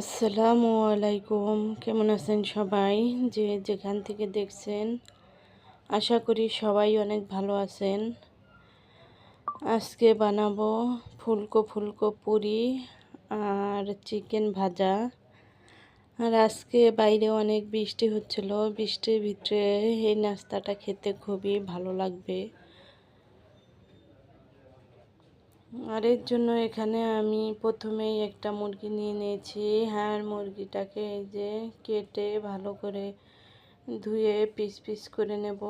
আসসালামু আলাইকুম। কেমন আছেন সবাই? যে যেখান থেকে দেখছেন, আশা করি সবাই অনেক ভালো আছেন। আজকে বানাবো ফুলকো ফুলকো পুরি আর চিকেন ভাজা। আর আজকে বাইরে অনেক বৃষ্টি হচ্ছিল। বৃষ্টির ভিতরে এই নাস্তাটা খেতে খুবই ভালো লাগবে। আর এর জন্য এখানে আমি প্রথমেই একটা মুরগি নিয়ে নিয়েছি। হ্যাঁ মুরগিটাকে এই যে কেটে ভালো করে ধুয়ে পিস পিস করে নেব।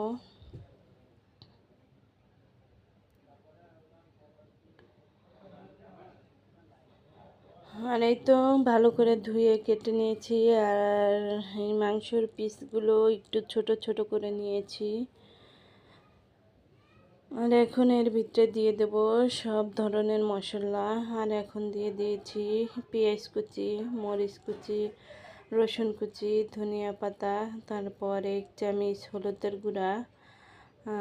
আর এই তো ভালো করে ধুয়ে কেটে নিয়েছি। আর এই মাংসর পিসগুলো একটু ছোট ছোট করে নিয়েছি। আর এখন এর ভিতরে দিয়ে দেব সব ধরনের মশলা। আর এখন দিয়ে দিয়েছি পেঁয়াজ কুচি, মরিচ কুচি, রসুন কুচি, ধনিয়া পাতা, তারপর এক চামচ হলুদের গুঁড়া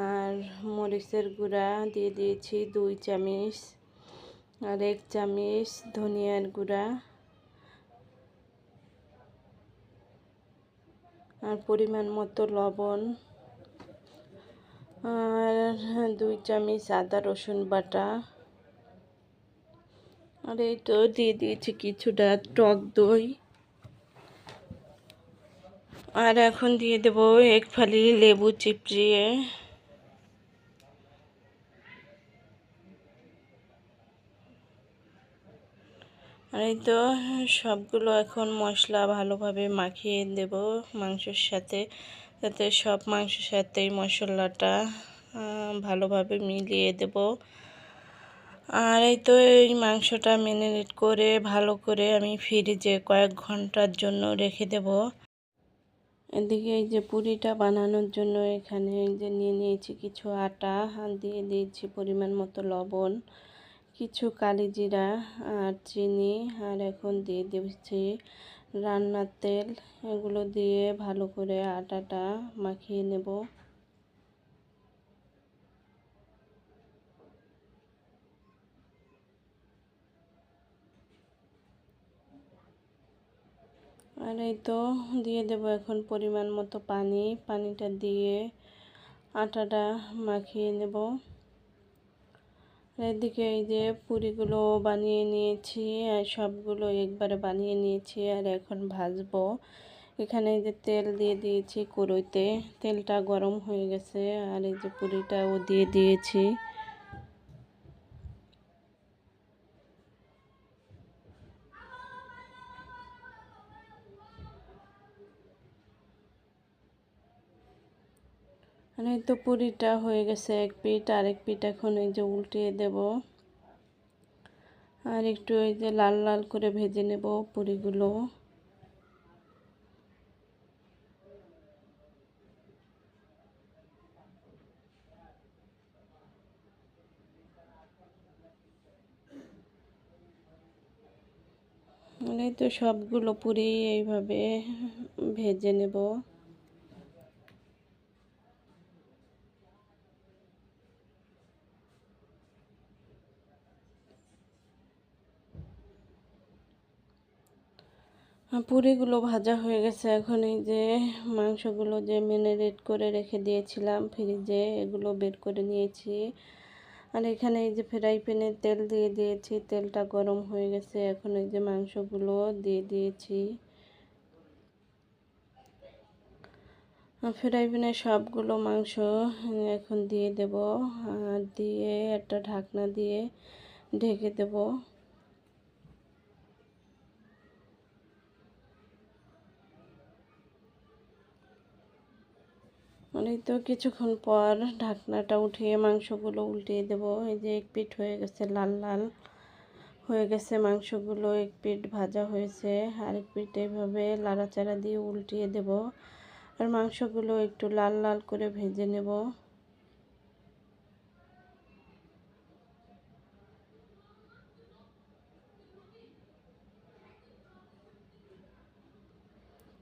আর মরিচের গুঁড়া দিয়ে দিয়েছি দুই চামচ। আর এক চামচ ধনিয়ার গুঁড়া। আর পরিমাণ মতো লবণ। আর দুই চামচ আদা, রসুন বাটা। আর এই তো দিয়ে দিয়েছি কিছুটা টক দই। আর এখন দিয়ে দেব এক ফালি লেবু চিপড়িয়ে। আর এই তো সবগুলো এখন মশলা ভালোভাবে মাখিয়ে দেব মাংসের সাথে। যাতে সব মাংসের সাথে মশলাটা ভালোভাবে মিলিয়ে দেব। আর এই তো এই মাংসটা ম্যারিনেট করে, ভালো করে আমি ফ্রিজে কয়েক ঘণ্টার জন্য রেখে দেব। এদিকে এই যে পুরিটা বানানোর জন্য এখানে এই যে নিয়ে নিয়েছি কিছু আটা দিয়ে দিয়েছি পরিমাণ মতো লবণ, কিছু কালি জিরা আর চিনি, আর এখন দিয়ে দিচ্ছি রান্নার তেল এগুলো দিয়ে ভালো করে আটাটা মাখিয়ে নেব। আর এই তো দিয়ে দেব এখন পরিমাণ মতো পানি। পানিটা দিয়ে আটাটা মাখিয়ে নেব। এদিকে এই যে পুরিগুলো বানিয়ে নিয়েছি, আর সবগুলো একবারে বানিয়ে নিয়েছি, আর এখন ভাজবো। এখানে যে তেল দিয়ে দিয়েছি কুড়োইতে। তেলটা গরম হয়ে গেছে, আর এই যে পুরিটাও দিয়ে দিয়েছি। মানে তো পুরিটা হয়ে গেছে এক পিঠ আর এক পিঠ এখন এই যে উল্টিয়ে দেব। আর একটু এই যে লাল লাল করে ভেজে নেব পুরিগুলো। মানে তো সবগুলো পুরি এইভাবে ভেজে নেব। পুরিগুলো ভাজা হয়ে গেছে। এখন এই যে মাংসগুলো যে ম্যারিনেট করে রেখে দিয়েছিলাম ফ্রিজে, এগুলো বের করে নিয়েছি। আর এখানে এই যে ফ্রাই প্যানে তেল দিয়ে দিয়েছি। তেলটা গরম হয়ে গেছে। এখন এই যে মাংসগুলো দিয়ে দিয়েছি। ফ্রাই প্যানে সবগুলো মাংস এখন দিয়ে দেব। আর দিয়ে একটা ঢাকনা দিয়ে ঢেকে দেবো। অনেক তো কিছুক্ষণ পর ঢাকনাটা উঠিয়ে মাংসগুলো উল্টিয়ে দেব। এই যে এক পিঠ হয়ে গেছে লাল লাল হয়ে গেছে মাংসগুলো, এক পিঠ ভাজা হয়েছে, আর এক পিঠ এইভাবে লাড়াচাড়া দিয়ে উল্টিয়ে দেব। আর মাংসগুলো একটু লাল লাল করে ভেজে নেব।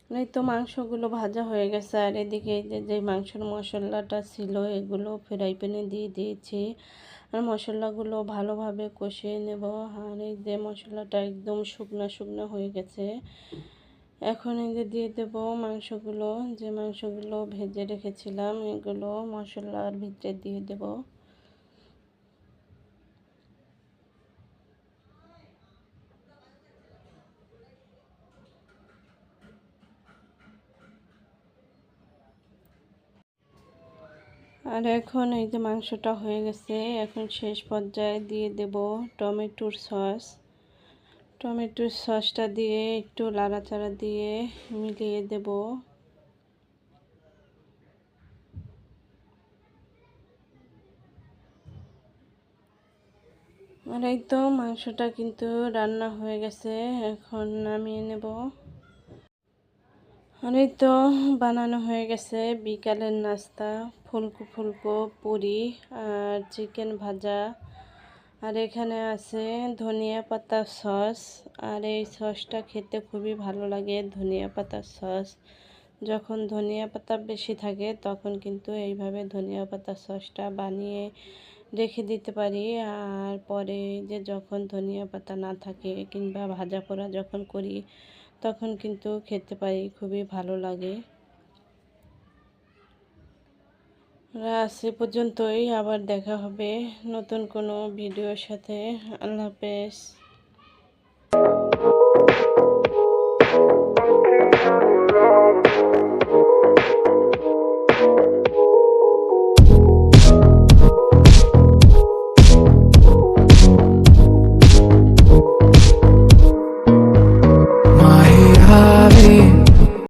এই তো মাংসগুলো ভাজা হয়ে গেছে, আর এদিকে যে মাংসের মশলাটা ছিল, এগুলো ফ্রাই প্যানে দিয়ে দিয়েছি। আর মশলাগুলো ভালোভাবে কষিয়ে নেব। আর এই যে মশলাটা একদম শুকনো শুকনো হয়ে গেছে। এখন এই যে দিয়ে দেব মাংসগুলো। যে মাংসগুলো ভেজে রেখেছিলাম, এগুলো মশলার ভিতরে দিয়ে দেব। আর এখন এই যে মাংসটা হয়ে গেছে, এখন শেষ পর্যায়ে দিয়ে দেব টমেটোর সস। টমেটোর সসটা দিয়ে একটু লাড়াচাড়া দিয়ে মিলিয়ে দেব। আর এই তো মাংসটা কিন্তু রান্না হয়ে গেছে, এখন নামিয়ে নেব। আর তো বানানো হয়ে গেছে বিকালের নাস্তা, ফুলকো ফুলকো, পুরি আর চিকেন ভাজা। আর এখানে আছে ধনিয়া পাতা সস, আর এই সসটা খেতে খুবই ভালো লাগে ধনিয়া পাতার সস। যখন ধনিয়া পাতা বেশি থাকে, তখন কিন্তু এইভাবে ধনিয়া পাতা সসটা বানিয়ে রেখে দিতে পারি। আর পরে যে যখন ধনিয়া পাতা না থাকে কিংবা ভাজা পোড়া যখন করি তখন কিন্তু খেতে পারি খুবই ভালো লাগে। সে পর্যন্তই, আবার দেখা হবে নতুন কোনো ভিডিওর সাথে। আল্লাহ হাফেজ।